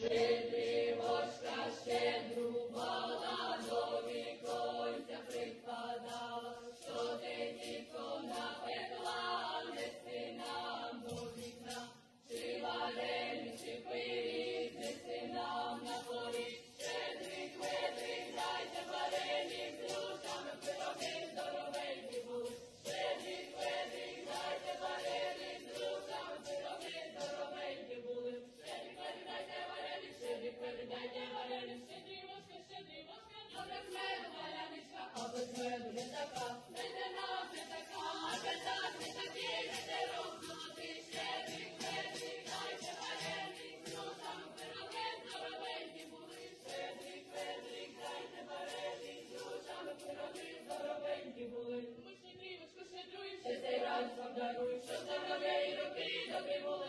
Shit. Sometimes I wish that I'm a little bit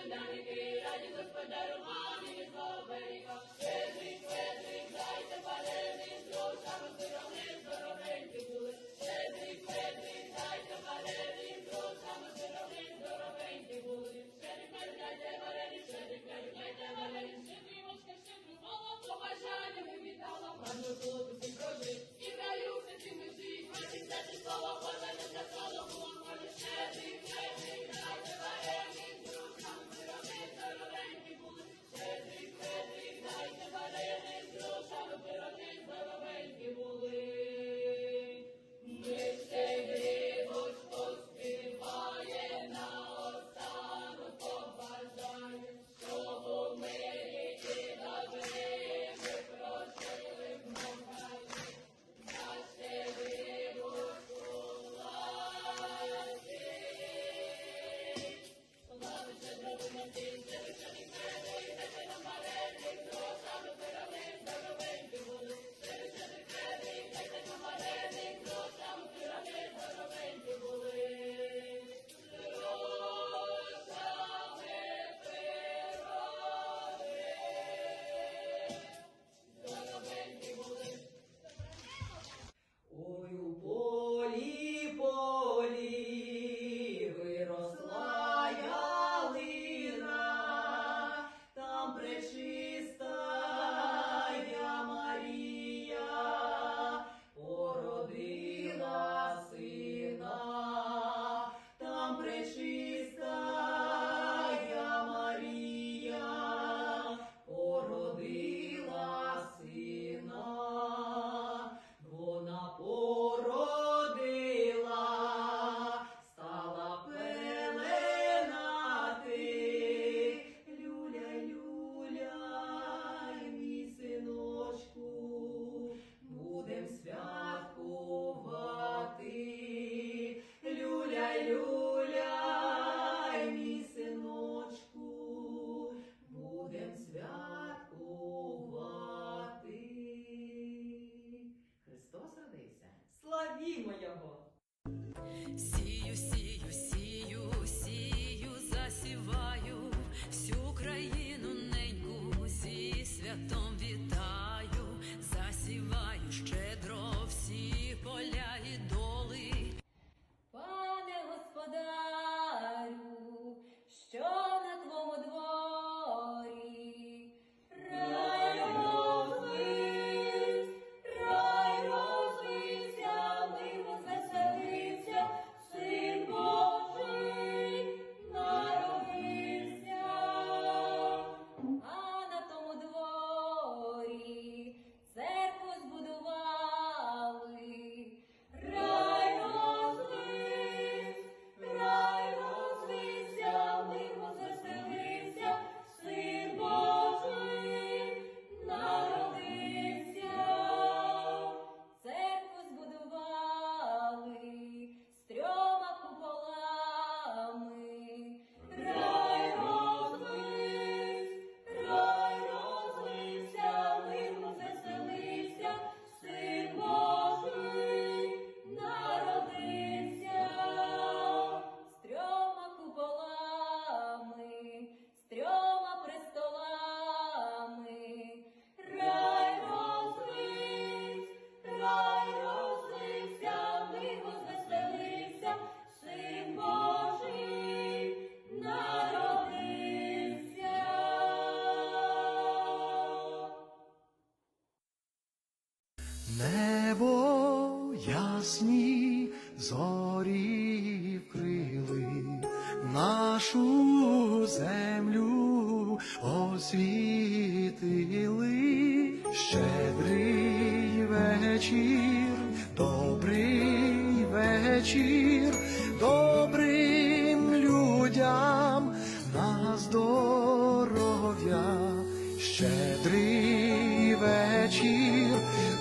зорі вкрили, нашу землю освітили. Щедрий вечір, добрий вечір, добрим людям на здоров'я. Щедрий вечір,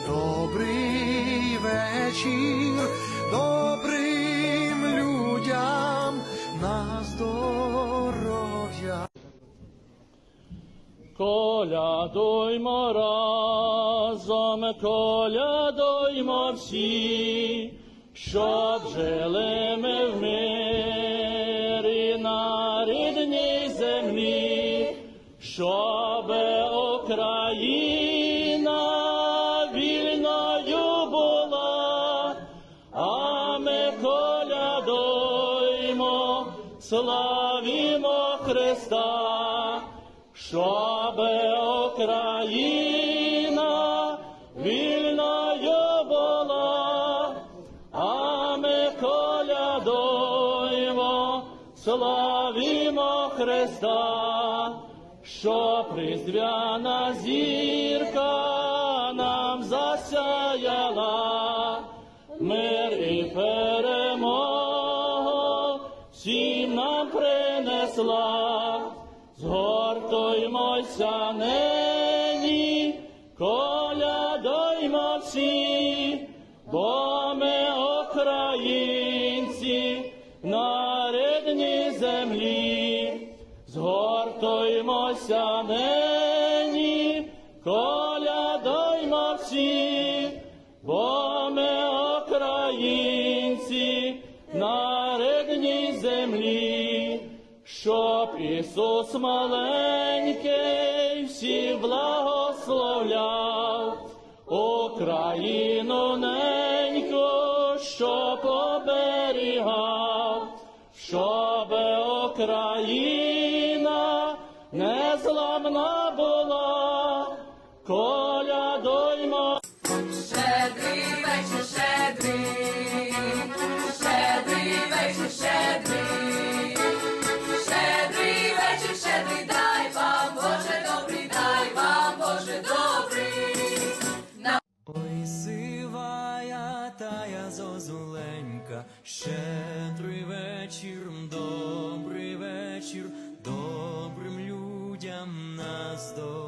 добрий вечір, добрим Колядуймо разом, колядуймо всі, щоб жили ми в мирі на рідній землі, щоб Україна вільною була, а ми колядуймо, славімо Христа щоб Україна вільною була, а ми колядуємо, славімо Христа, що призвяна зірка нам засяяла, мир і перемогу всім нам принесла. Згортуймося нині, колядуймо всі, бо ми українці на рідній землі. Згортуймося нині, колядуймо всі, бо ми українці на Ісус маленький всіх благословляв, Україну неньку, що оберігав, щоб Україна добрий вечір, добрим людям нас до.